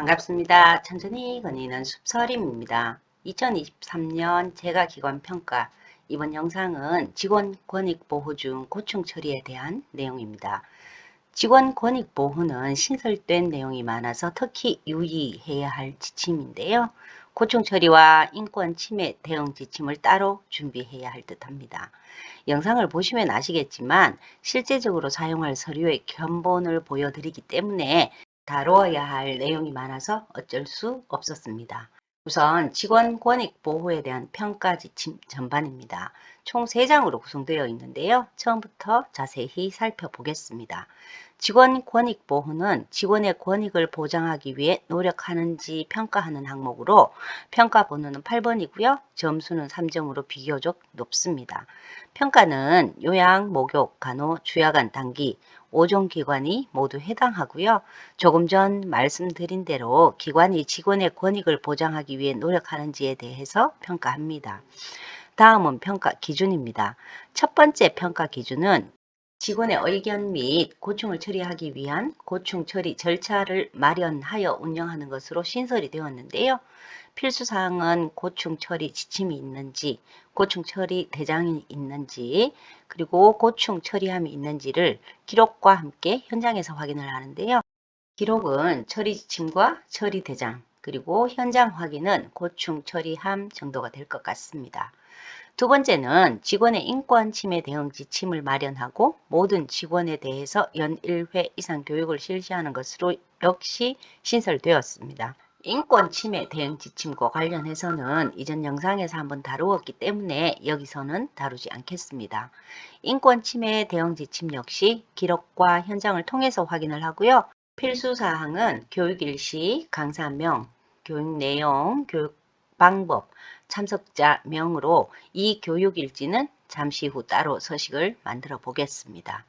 반갑습니다. 천천히 거니는 숲설임입니다. 2023년 재가기관 평가 이번 영상은 직원 권익 보호 중 고충 처리에 대한 내용입니다. 직원 권익 보호는 신설된 내용이 많아서 특히 유의해야 할 지침인데요. 고충 처리와 인권 침해 대응 지침을 따로 준비해야 할 듯합니다. 영상을 보시면 아시겠지만 실제적으로 사용할 서류의 견본을 보여드리기 때문에 다루어야 할 내용이 많아서 어쩔 수 없었습니다. 우선 직원 권익 보호에 대한 평가 지침 전반입니다. 총 3장으로 구성되어 있는데요. 처음부터 자세히 살펴보겠습니다. 직원 권익 보호는 직원의 권익을 보장하기 위해 노력하는지 평가하는 항목으로 평가 번호는 8번이고요. 점수는 3점으로 비교적 높습니다. 평가는 요양, 목욕, 간호, 주야간 단기, 5종 기관이 모두 해당하고요. 조금 전 말씀드린 대로 기관이 직원의 권익을 보장하기 위해 노력하는지에 대해서 평가합니다. 다음은 평가 기준입니다. 첫 번째 평가 기준은 직원의 의견 및 고충을 처리하기 위한 고충 처리 절차를 마련하여 운영하는 것으로 신설이 되었는데요. 필수사항은 고충 처리 지침이 있는지, 고충 처리 대장이 있는지, 그리고 고충 처리함이 있는지를 기록과 함께 현장에서 확인을 하는데요. 기록은 처리 지침과 처리 대장, 그리고 현장 확인은 고충 처리함 정도가 될 것 같습니다. 두 번째는 직원의 인권 침해 대응 지침을 마련하고 모든 직원에 대해서 연 1회 이상 교육을 실시하는 것으로 역시 신설되었습니다. 인권 침해 대응 지침과 관련해서는 이전 영상에서 한번 다루었기 때문에 여기서는 다루지 않겠습니다. 인권 침해 대응 지침 역시 기록과 현장을 통해서 확인을 하고요. 필수 사항은 교육 일시, 강사명, 교육 내용, 교육 방법, 참석자 명으로 이 교육 일지는 잠시 후 따로 서식을 만들어 보겠습니다.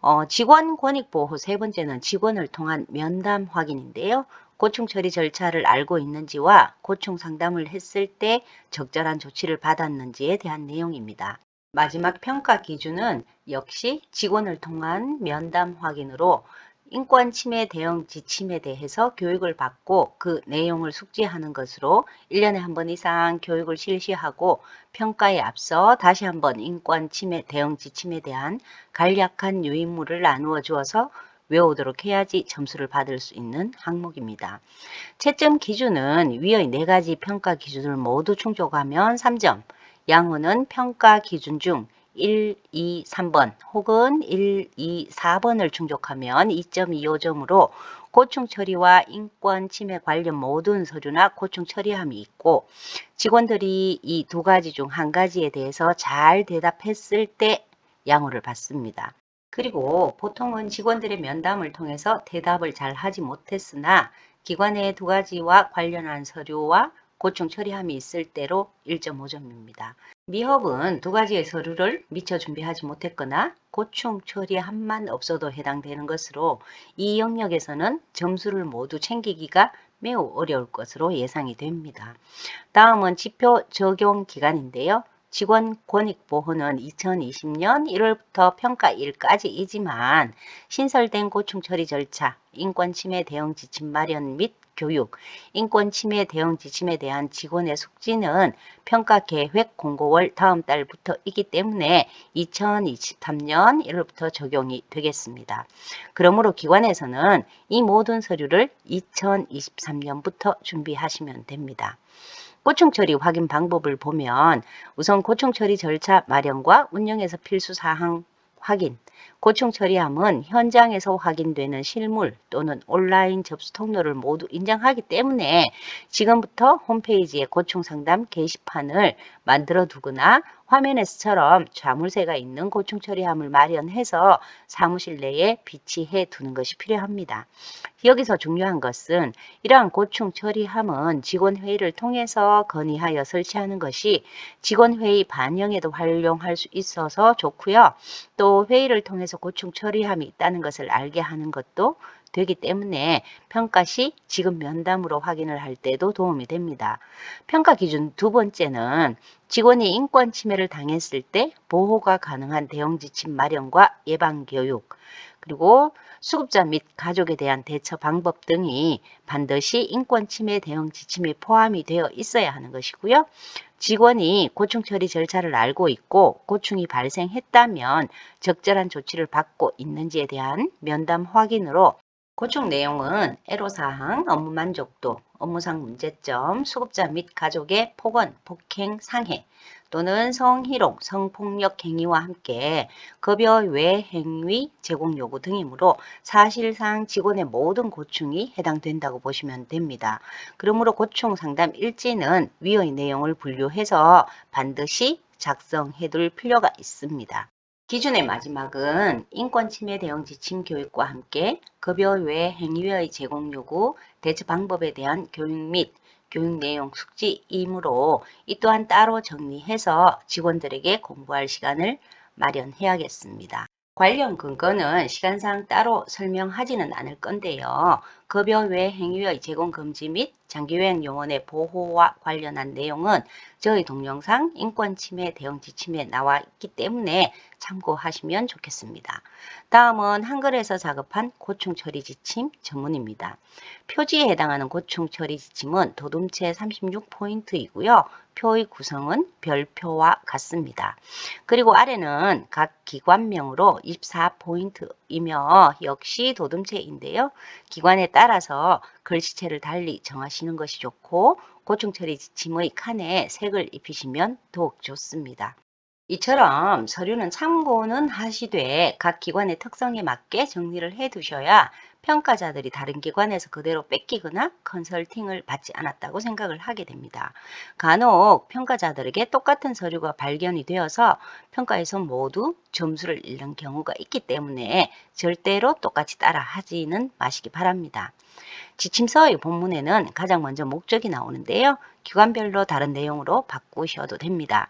어, 직원 권익 보호 세 번째는 직원을 통한 면담 확인인데요. 고충 처리 절차를 알고 있는지와 고충 상담을 했을 때 적절한 조치를 받았는지에 대한 내용입니다. 마지막 평가 기준은 역시 직원을 통한 면담 확인으로 인권 침해 대응 지침에 대해서 교육을 받고 그 내용을 숙지하는 것으로 1년에 한 번 이상 교육을 실시하고 평가에 앞서 다시 한번 인권 침해 대응 지침에 대한 간략한 유인물을 나누어 주어서 외우도록 해야지 점수를 받을 수 있는 항목입니다. 채점 기준은 위의 네 가지 평가 기준을 모두 충족하면 3점, 양호는 평가 기준 중 1, 2, 3번 혹은 1, 2, 4번을 충족하면 2.25점으로 고충 처리와 인권 침해 관련 모든 서류나 고충 처리함이 있고 직원들이 이 두 가지 중 한 가지에 대해서 잘 대답했을 때 양호를 받습니다. 그리고 보통은 직원들의 면담을 통해서 대답을 잘 하지 못했으나 기관의 두 가지와 관련한 서류와 고충 처리함이 있을 때로 1.5점입니다. 미협은 두 가지의 서류를 미처 준비하지 못했거나 고충 처리함만 없어도 해당되는 것으로 이 영역에서는 점수를 모두 챙기기가 매우 어려울 것으로 예상이 됩니다. 다음은 지표 적용 기간인데요. 직원 권익 보호는 2020년 1월부터 평가 1까지이지만 신설된 고충 처리 절차, 인권 침해 대응 지침 마련 및 교육, 인권 침해 대응 지침에 대한 직원의 숙지는 평가 계획 공고월 다음 달부터이기 때문에 2023년 1월부터 적용이 되겠습니다. 그러므로 기관에서는 이 모든 서류를 2023년부터 준비하시면 됩니다. 고충 처리 확인 방법을 보면 우선 고충 처리 절차 마련과 운영에서 필수 사항 확인, 고충 처리함은 현장에서 확인되는 실물 또는 온라인 접수 통로를 모두 인정하기 때문에 지금부터 홈페이지에 고충 상담 게시판을 만들어 두거나 화면에서처럼 자물쇠가 있는 고충 처리함을 마련해서 사무실 내에 비치해 두는 것이 필요합니다. 여기서 중요한 것은 이러한 고충 처리함은 직원 회의를 통해서 건의하여 설치하는 것이 직원 회의 반영에도 활용할 수 있어서 좋고요. 또 회의를 통해서 고충 처리함이 있다는 것을 알게 하는 것도 되기 때문에 평가 시 지금 면담으로 확인을 할 때도 도움이 됩니다. 평가 기준 두 번째는 직원이 인권 침해를 당했을 때 보호가 가능한 대응 지침 마련과 예방 교육, 그리고 수급자 및 가족에 대한 대처 방법 등이 반드시 인권 침해 대응 지침에 포함이 되어 있어야 하는 것이고요. 직원이 고충 처리 절차를 알고 있고 고충이 발생했다면 적절한 조치를 받고 있는지에 대한 면담 확인으로 고충 내용은 애로사항, 업무 만족도, 업무상 문제점, 수급자 및 가족의 폭언, 폭행, 상해 또는 성희롱, 성폭력 행위와 함께 급여 외 행위 제공 요구 등이므로 사실상 직원의 모든 고충이 해당된다고 보시면 됩니다. 그러므로 고충 상담 일지는 위의 내용을 분류해서 반드시 작성해둘 필요가 있습니다. 기준의 마지막은 인권 침해 대응 지침 교육과 함께 급여 외 행위의 제공 요구, 대처 방법에 대한 교육 및 교육 내용 숙지이므로 이 또한 따로 정리해서 직원들에게 공부할 시간을 마련해야겠습니다. 관련 근거는 시간상 따로 설명하지는 않을 건데요. 급여 외 행위의 제공 금지 및 장기여행 요원의 보호와 관련한 내용은 저희 동영상 인권 침해 대응 지침에 나와 있기 때문에 참고하시면 좋겠습니다. 다음은 한글에서 작업한 고충 처리 지침 전문입니다. 표지에 해당하는 고충 처리 지침은 도둠체 36포인트이고요. 표의 구성은 별표와 같습니다. 그리고 아래는 각 기관명으로 24포인트 이며 역시 도둠체인데요. 기관에 따라서 글씨체를 달리 정하시는 것이 좋고 고충 처리 지침의 칸에 색을 입히시면 더욱 좋습니다. 이처럼 서류는 참고는 하시되 각 기관의 특성에 맞게 정리를 해 두셔야 평가자들이 다른 기관에서 그대로 뺏기거나 컨설팅을 받지 않았다고 생각을 하게 됩니다. 간혹 평가자들에게 똑같은 서류가 발견이 되어서 평가에서 모두 점수를 잃는 경우가 있기 때문에 절대로 똑같이 따라 하지는 마시기 바랍니다. 지침서의 본문에는 가장 먼저 목적이 나오는데요. 기관별로 다른 내용으로 바꾸셔도 됩니다.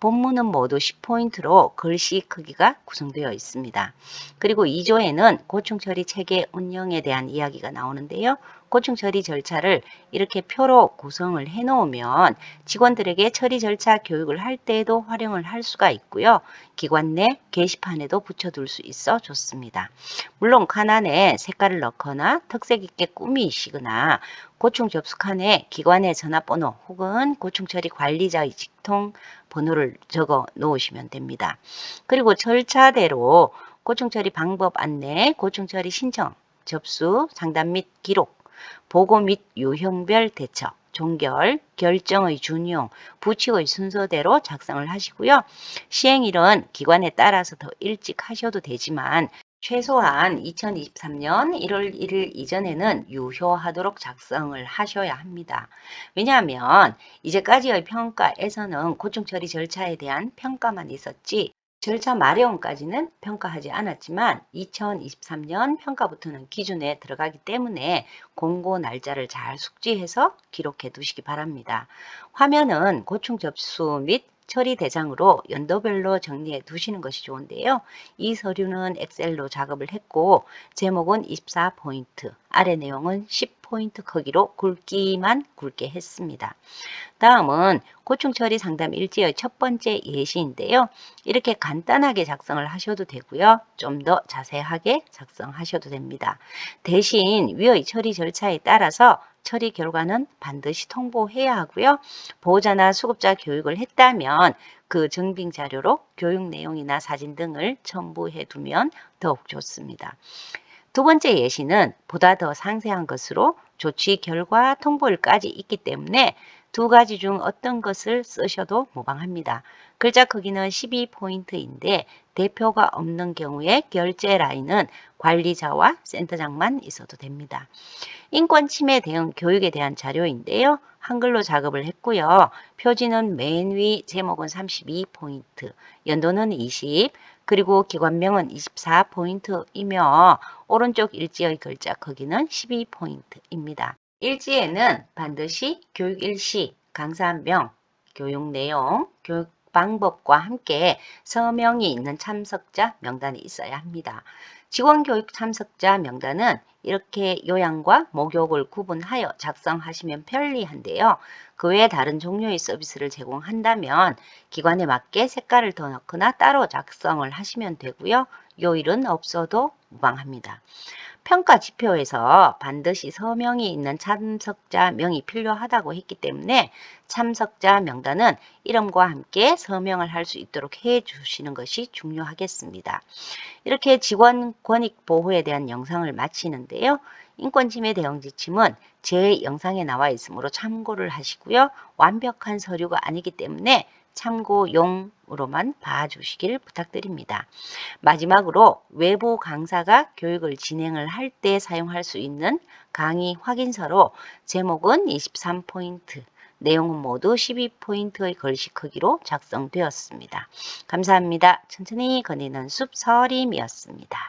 본문은 모두 10포인트로 글씨 크기가 구성되어 있습니다. 그리고 2조에는 고충 처리 체계 운영에 대한 이야기가 나오는데요. 고충 처리 절차를 이렇게 표로 구성을 해 놓으면 직원들에게 처리 절차 교육을 할 때에도 활용을 할 수가 있고요. 기관 내 게시판에도 붙여둘 수 있어 좋습니다. 물론 칸 안에 색깔을 넣거나 특색 있게 꾸미시거나 고충 접수칸에 기관의 전화번호 혹은 고충 처리 관리자의 직통 번호를 적어 놓으시면 됩니다. 그리고 절차대로 고충 처리 방법 안내, 고충 처리 신청, 접수, 상담 및 기록, 보고 및 유형별 대처, 종결, 결정의 준용, 부칙의 순서대로 작성을 하시고요. 시행일은 기관에 따라서 더 일찍 하셔도 되지만 최소한 2023년 1월 1일 이전에는 유효하도록 작성을 하셔야 합니다. 왜냐하면 이제까지의 평가에서는 고충 처리 절차에 대한 평가만 있었지 절차 마련까지는 평가하지 않았지만 2023년 평가부터는 기준에 들어가기 때문에 공고 날짜를 잘 숙지해서 기록해 두시기 바랍니다. 화면은 고충 접수 및 처리 대상으로 연도별로 정리해 두시는 것이 좋은데요. 이 서류는 엑셀로 작업을 했고 제목은 24포인트, 아래 내용은 10포인트 크기로 굵기만 굵게 했습니다. 다음은 고충 처리 상담 일지의 첫 번째 예시인데요. 이렇게 간단하게 작성을 하셔도 되고요. 좀 더 자세하게 작성하셔도 됩니다. 대신 위의 처리 절차에 따라서 처리 결과는 반드시 통보해야 하고요. 보호자나 수급자 교육을 했다면 그 증빙 자료로 교육 내용이나 사진 등을 첨부해 두면 더욱 좋습니다. 두 번째 예시는 보다 더 상세한 것으로 조치 결과 통보일까지 있기 때문에 두 가지 중 어떤 것을 쓰셔도 무방합니다. 글자 크기는 12포인트인데 대표가 없는 경우에 결제 라인은 관리자와 센터장만 있어도 됩니다. 인권 침해 대응 교육에 대한 자료인데요. 한글로 작업을 했고요. 표지는 맨 위 제목은 32포인트, 연도는 20, 그리고 기관명은 24포인트이며 오른쪽 일지의 글자 크기는 12포인트입니다. 일지에는 반드시 교육 일시, 강사명, 교육 내용, 교육 방법과 함께 서명이 있는 참석자 명단이 있어야 합니다. 직원 교육 참석자 명단은 이렇게 요양과 목욕을 구분하여 작성하시면 편리한데요. 그 외에 다른 종류의 서비스를 제공한다면 기관에 맞게 색깔을 더 넣거나 따로 작성을 하시면 되고요. 요일은 없어도 무방합니다. 평가 지표에서 반드시 서명이 있는 참석자 명이 필요하다고 했기 때문에 참석자 명단은 이름과 함께 서명을 할 수 있도록 해 주시는 것이 중요하겠습니다. 이렇게 직원 권익 보호에 대한 영상을 마치는데요. 인권침해 대응 지침은 제 영상에 나와 있으므로 참고를 하시고요. 완벽한 서류가 아니기 때문에 참고용으로만 봐주시길 부탁드립니다. 마지막으로 외부 강사가 교육을 진행을 할 때 사용할 수 있는 강의 확인서로 제목은 23포인트, 내용은 모두 12포인트의 글씨 크기로 작성되었습니다. 감사합니다. 천천히 거니는 숲 서림이었습니다.